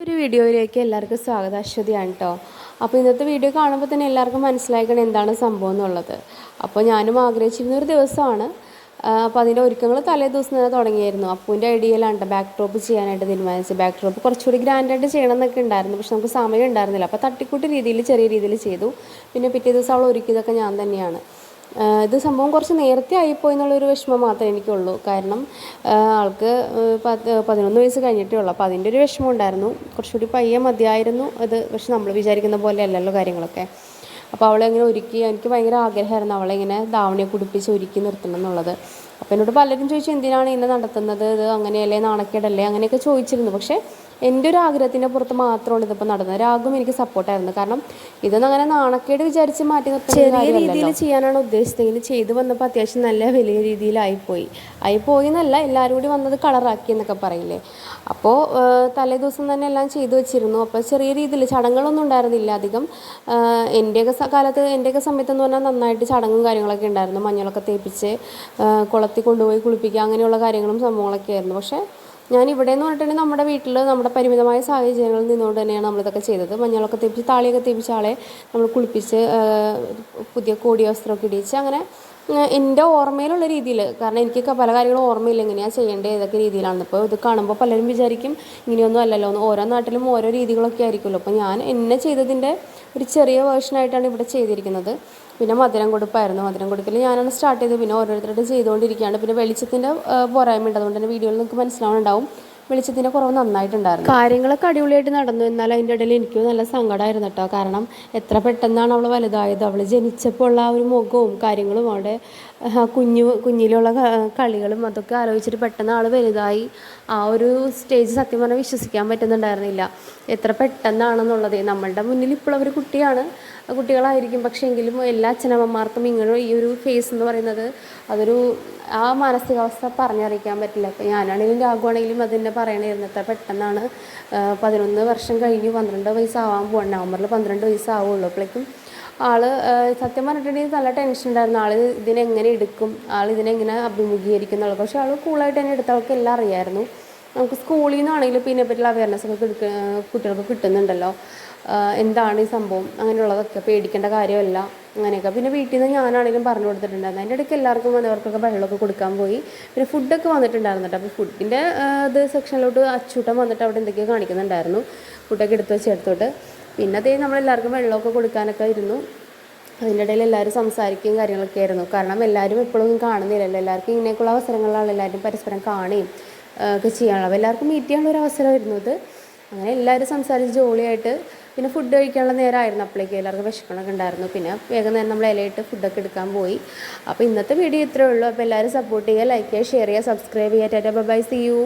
ഒരു വീഡിയോയിലേക്ക് എല്ലാവർക്കും സ്വാഗതം അശ്വതിയാണ് കേട്ടോ അപ്പോൾ ഇന്നത്തെ വീഡിയോ കാണുമ്പോൾ തന്നെ എല്ലാവർക്കും മനസ്സിലാക്കണം എന്താണ് സംഭവം എന്നുള്ളത്. അപ്പോൾ ഞാനും ആഗ്രഹിച്ചിരുന്ന ഒരു ദിവസമാണ്. അപ്പോൾ അതിന്റെ ഒരുക്കങ്ങൾ തലേ ദിവസം തന്നെ തുടങ്ങിയായിരുന്നു. അപ്പൂന്റെ ഐഡിയയിലാണ് ബാക്ക് ഡ്രോപ്പ് ചെയ്യാനായിട്ട് തീരുമാനിച്ചത്. ബാക്ക് ഡ്രോപ്പ് കുറച്ചുകൂടി ഗ്രാൻഡായിട്ട് ചെയ്യണം എന്നൊക്കെ ഉണ്ടായിരുന്നു. പക്ഷെ നമുക്ക് സമയം ഉണ്ടായിരുന്നില്ല. അപ്പോൾ തട്ടിക്കൂട്ടി രീതിയിൽ ചെറിയ രീതിയിൽ ചെയ്തു. പിന്നെ പിറ്റേ ദിവസം അവൾ ഒരുക്കിയതൊക്കെ ഞാൻ തന്നെയാണ്. ഇത് സംഭവം കുറച്ച് നേരത്തെ ആയിപ്പോയി എന്നുള്ളൊരു വിഷമം മാത്രമേ എനിക്കുള്ളൂ. കാരണം ആൾക്ക് പത്ത് പതിനൊന്ന് വയസ്സ് കഴിഞ്ഞിട്ടേ ഉള്ളൂ. അപ്പോൾ അതിന്റെ ഒരു വിഷമം ഉണ്ടായിരുന്നു. കുറച്ചുകൂടി പയ്യെ മതിയായിരുന്നു അത്. പക്ഷെ നമ്മൾ വിചാരിക്കുന്ന പോലെ അല്ലല്ലോ കാര്യങ്ങളൊക്കെ. അപ്പോൾ അവളെ ഇങ്ങനെ ഒരുക്കി എനിക്ക് ഭയങ്കര ആഗ്രഹമായിരുന്നു അവളെ ഇങ്ങനെ ധാവണിയെ കുടിപ്പിച്ച് ഒരുക്കി നിർത്തണം എന്നുള്ളത്. അപ്പോൾ എന്നോട് പലരും ചോദിച്ചു എന്തിനാണ് ഇന്ന് നടത്തുന്നത്? ഇത് അങ്ങനെയല്ലേ? നാണക്കേടല്ലേ? അങ്ങനെയൊക്കെ ചോദിച്ചിരുന്നു. പക്ഷേ എന്റെ ഒരു ആഗ്രഹത്തിന്റെ പുറത്ത് മാത്രമാണ് ഇതിപ്പോൾ നടന്നത്. രാഗും എനിക്ക് സപ്പോർട്ടായിരുന്നു കാരണം ഇതൊന്നും അങ്ങനെ നാണക്കേട് വിചാരിച്ച് മാറ്റി ചെറിയ രീതിയിൽ ചെയ്യാനാണ് ഉദ്ദേശിച്ചതെങ്കിൽ ചെയ്തു വന്നപ്പോൾ അത്യാവശ്യം നല്ല വലിയ രീതിയിലായിപ്പോയി. ആയിപ്പോയി എന്നല്ല എല്ലാവരും കൂടി വന്നത് കളറാക്കി എന്നൊക്കെ പറയില്ലേ? അപ്പോൾ തലേ ദിവസം തന്നെ എല്ലാം ചെയ്തു വെച്ചിരുന്നു. അപ്പോൾ ചെറിയ രീതിയിൽ ചടങ്ങുകളൊന്നും ഉണ്ടായിരുന്നില്ല. അധികം എന്റെയൊക്കെ കാലത്ത് എന്റെയൊക്കെ സമയത്തെന്ന് പറഞ്ഞാൽ നന്നായിട്ട് ചടങ്ങും കാര്യങ്ങളൊക്കെ ഉണ്ടായിരുന്നു. മഞ്ഞളൊക്കെ തേപ്പിച്ച് ആഹ് കുളത്തിൽ കൊണ്ടുപോയി കുളിപ്പിക്കുക അങ്ങനെയുള്ള കാര്യങ്ങളും സംഭവങ്ങളൊക്കെ ആയിരുന്നു. പക്ഷേ ഞാൻ ഇവിടെ എന്ന് പറഞ്ഞിട്ടുണ്ടെങ്കിൽ നമ്മുടെ വീട്ടിൽ നമ്മുടെ പരിമിതമായ സാഹചര്യങ്ങളിൽ നിന്നുകൊണ്ട് തന്നെയാണ് നമ്മളിതൊക്കെ ചെയ്തത്. മഞ്ഞളൊക്കെ തേപ്പിച്ച് താളിയൊക്കെ തേപ്പിച്ച് ആളെ നമ്മൾ കുളിപ്പിച്ച് പുതിയ കോടി വസ്ത്രമൊക്കെ ഇടിയിച്ച് അങ്ങനെ എന്റെ ഓർമ്മയിലുള്ള രീതിയിൽ കാരണം എനിക്കൊക്കെ പല കാര്യങ്ങളും ഓർമ്മയില്ല എങ്ങനെയാണ് ചെയ്യേണ്ടത് ഏതൊക്കെ രീതിയിലാണ്. ഇപ്പോൾ ഇത് കാണുമ്പോൾ പലരും വിചാരിക്കും ഇങ്ങനെയൊന്നും അല്ലല്ലോ എന്ന്. ഓരോ നാട്ടിലും ഓരോ രീതികളൊക്കെ ആയിരിക്കുമല്ലോ. അപ്പോൾ ഞാൻ എന്നെ ചെയ്തതിന്റെ ഒരു ചെറിയ വേർഷനായിട്ടാണ് ഇവിടെ ചെയ്തിരിക്കുന്നത്. പിന്നെ മധുരം കൊടുപ്പായിരുന്നു. മധുരം കൊടുക്കൽ ഞാനാണ് സ്റ്റാർട്ട് ചെയ്തത്. പിന്നെ ഓരോരുത്തരുടെ ചെയ്തുകൊണ്ടിരിക്കുകയാണ്. പിന്നെ വെളിച്ചത്തിന്റെ പോരായ്മ ഉണ്ട് അതുകൊണ്ട് തന്നെ വീഡിയോയിൽ നിങ്ങൾക്ക് മനസ്സിലാവുന്നുണ്ടാവും. വെളിച്ചത്തിന്റെ കുറവ് നന്നായിട്ടുണ്ടായിരുന്നു. കാര്യങ്ങളൊക്കെ അടിപൊളിയായിട്ട് നടന്നു. എന്നാൽ അതിന്റെ ഇടയിൽ എനിക്ക് നല്ല സങ്കടമായിരുന്നു കേട്ടോ. കാരണം എത്ര പെട്ടെന്നാണ് അവൾ വലുതായത്. അവൾ ജനിച്ചപ്പോൾ ഉള്ള ആ ഒരു മുഖവും കാര്യങ്ങളും അവിടെ കുഞ്ഞു കുഞ്ഞിലുള്ള കളികളും അതൊക്കെ ആലോചിച്ചിട്ട് പെട്ടെന്ന് ആൾ വലുതായി. ആ ഒരു സ്റ്റേജ് സത്യം പറഞ്ഞാൽ വിശ്വസിക്കാൻ പറ്റുന്നുണ്ടായിരുന്നില്ല. എത്ര പെട്ടെന്നാണെന്നുള്ളത്. നമ്മളുടെ മുന്നിൽ ഇപ്പോൾ അവർ കുട്ടിയാണ്. കുട്ടികളായിരിക്കും. പക്ഷേ എങ്കിലും എല്ലാ അച്ഛനമ്മമാർക്കും ഇങ്ങനെ ഈ ഒരു ഫേസ് എന്ന് പറയുന്നത് അതൊരു ആ മാനസികാവസ്ഥ പറഞ്ഞറിയിക്കാൻ പറ്റില്ല. അപ്പം ഞാനാണെങ്കിലും രാഘുവാണെങ്കിലും അതിനെ പറയണമായിരുന്നു എത്ര പെട്ടെന്നാണ് പതിനൊന്ന് വർഷം കഴിഞ്ഞ് പന്ത്രണ്ട് വയസ്സാവാൻ പോകണം നവംബറിൽ പന്ത്രണ്ട് വയസ്സാവുള്ളൂ അപ്പോഴേക്കും ആൾ സത്യം പറഞ്ഞിട്ടുണ്ടെങ്കിൽ നല്ല ടെൻഷൻ ഉണ്ടായിരുന്നു ആൾ ഇതിനെങ്ങനെ എടുക്കും? ആൾ ഇതിനെങ്ങനെ അഭിമുഖീകരിക്കും എന്നുള്ളത്. പക്ഷേ ആൾ കൂളായിട്ട് തന്നെ എടുത്ത ആൾക്ക് എല്ലാം അറിയായിരുന്നു. നമുക്ക് സ്കൂളിൽ നിന്നാണെങ്കിലും പിന്നെ പറ്റിയുള്ള അവയർനെസ് ഒക്കെ കുട്ടികൾക്ക് കിട്ടുന്നുണ്ടല്ലോ. എന്താണ് ഈ സംഭവം? അങ്ങനെയുള്ളതൊക്കെ പേടിക്കേണ്ട കാര്യമല്ല. അങ്ങനെയൊക്കെ. പിന്നെ വീട്ടിൽ നിന്ന് ഞാനാണെങ്കിലും പറഞ്ഞു കൊടുത്തിട്ടുണ്ടായിരുന്നു. അതിന്റെ ഇടയ്ക്ക് എല്ലാവർക്കും വന്നവർക്കൊക്കെ വെള്ളമൊക്കെ കൊടുക്കാൻ പോയി. പിന്നെ ഫുഡൊക്കെ വന്നിട്ടുണ്ടായിരുന്നു അപ്പോൾ ഫുഡിന്റെ ഇത് സെക്ഷനിലോട്ട് അച്ചൂട്ടം വന്നിട്ട് അവിടെ എന്തൊക്കെയോ കാണിക്കുന്നുണ്ടായിരുന്നു. ഫുഡൊക്കെ എടുത്ത് വെച്ച് എടുത്തോട്ട്. പിന്നെ അതേ നമ്മളെല്ലാവർക്കും വെള്ളമൊക്കെ കൊടുക്കാനൊക്കെ ഇരുന്നു. അതിന്റെ ഇടയിൽ എല്ലാവരും സംസാരിക്കുകയും കാര്യങ്ങളൊക്കെ ആയിരുന്നു. കാരണം എല്ലാവരും എപ്പോഴും കാണുന്നില്ലല്ലോ. എല്ലാവർക്കും ഇങ്ങനെയൊക്കെയുള്ള അവസരങ്ങളാണ് എല്ലാവരും പരസ്പരം കാണുകയും ഒക്കെ ചെയ്യാനുള്ളത്. അപ്പോൾ എല്ലാവർക്കും മീറ്റ് ചെയ്യാനുള്ള ഒരു അവസരമായിരുന്നു ഇത്. അങ്ങനെ എല്ലാവരും സംസാരിച്ച് ജോളിയായിട്ട് പിന്നെ ഫുഡ് കഴിക്കാനുള്ള നേരമായിരുന്നു അപ്പോഴേക്ക് എല്ലാവർക്കും വിശക്കണമൊക്കെ ഉണ്ടായിരുന്നു. പിന്നെ വേഗം തന്നെ നമ്മൾ ഇലയിട്ട് ഫുഡൊക്കെ എടുക്കാൻ പോയി. അപ്പോൾ ഇന്നത്തെ വീഡിയോ ഇത്രയേ ഉള്ളൂ. അപ്പോൾ എല്ലാവരും സപ്പോർട്ട് ചെയ്യുക ലൈക്ക് ചെയ്യുക ഷെയർ ചെയ്യുക സബ്സ്ക്രൈബ് ചെയ്യുക. Tata by C U